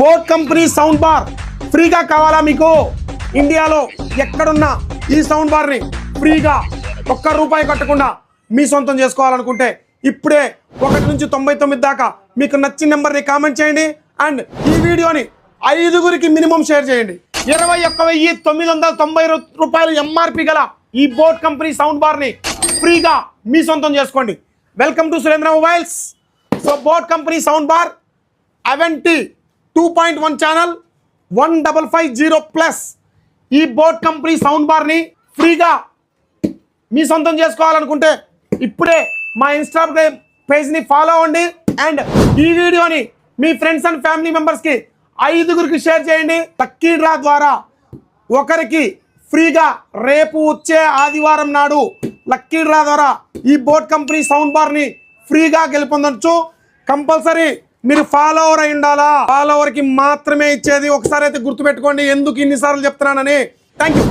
Boat company sound bar ఫ్రీగా కావాలా మీకు? ఇండియాలో ఎక్కడున్నా ఈ సౌండ్ బార్ని ఫ్రీగా ఒక్క రూపాయి కట్టకుండా మీ సొంతం చేసుకోవాలనుకుంటే ఇప్పుడే ఒకటి నుంచి తొంభై తొమ్మిది దాకా మీకు నచ్చిన నెంబర్ని కామెంట్ చేయండి అండ్ ఈ వీడియోని ఐదుగురికి మినిమం షేర్ చేయండి. ఇరవై ఒక్క వెయ్యి తొమ్మిది వందల తొంభై రూపాయలు ఎంఆర్పి గల ఈ బోట్ కంపెనీ సౌండ్ బార్ని ఫ్రీగా మీ సొంతం చేసుకోండి. Welcome to Surendra mobiles so boAt company sound bar అవెంటీ two point one channel one double five zero plus ఈ బోట్ కంపెనీ సౌండ్ బార్ని ఫ్రీగా మీ సొంతం చేసుకోవాలనుకుంటే ఇప్పుడే మా ఇన్స్టాగ్రామ్ పేజ్ని ఫాలో అవ్వండి. అండ్ ఈ వీడియోని మీ ఫ్రెండ్స్ అండ్ ఫ్యామిలీ మెంబర్స్కి ఐదుగురికి షేర్ చేయండి. లక్కీ డ్రా ద్వారా ఒకరికి ఫ్రీగా రేపు వచ్చే ఆదివారం నాడు లక్కీ డ్రా ద్వారా ఈ బోట్ కంపెనీ సౌండ్ బార్ని ఫ్రీగా గెలుపొందొచ్చు. కంపల్సరీ మీరు ఫాలోవర్ అయి ఉండాలా? ఫాలోవర్కి మాత్రమే ఇచ్చేది. ఒకసారి అయితే గుర్తుపెట్టుకోండి. ఎందుకు ఇన్నిసార్లు చెప్తున్నానని? Thank you